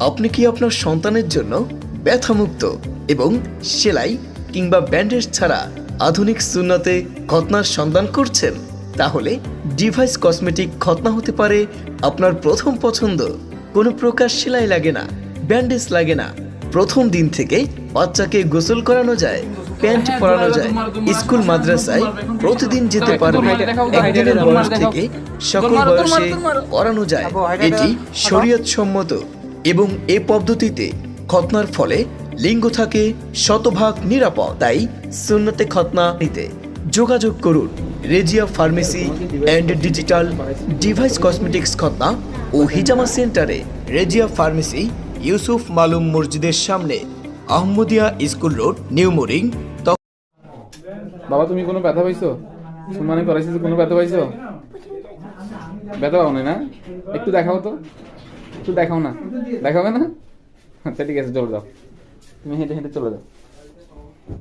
আপনি কি আপনার সন্তানের জন্য ব্যথামুক্ত এবং সেলাই কিংবা ব্যান্ডেজ ছাড়া আধুনিক সুন্নাতে খতনার সন্ধান করছেন? তাহলে ডিভাইস কসমেটিক খতনা হতে পারে আপনার প্রথম পছন্দ। কোনো প্রকার সেলাই লাগে না ব্যান্ডেজ লাগে না। প্রথম দিন থেকে বাচ্চাকে গোসল করানো যায় প্যান্ট পরানো যায় স্কুল মাদ্রাসায় প্রতিদিন যেতে পারবে। একদিনের বয়স থেকে সকল বয়সে পড়ানো যায়। এটি শরীয়ত সম্মত এবং এ পদ্ধতিতে খতনার ফলে লিঙ্গ থাকে শতভাগ নিরাপদ। তাই সুন্নতে খতনা নিতে যোগাযোগ করুন Rezia pharmacy and digital device cosmetics খতনা ও হিজামা সেন্টারে রেজিয়া ফার্মেসি ইউসুফ মালুম মসজিদের সামনে Ahmadiya school road, New Mooring. বাবা, তুমি কোনো ব্যথা পাইছো? সুমানে করাইছিস কোনো ব্যথা পাইছো? ব্যথা পাও না? একটু দেখাও তো। একটু দেখাও না। দেখাবে না আচ্ছা ঠিক আছে, চলে যাও। তুমি হেঁটে হেঁটে চলে যাও।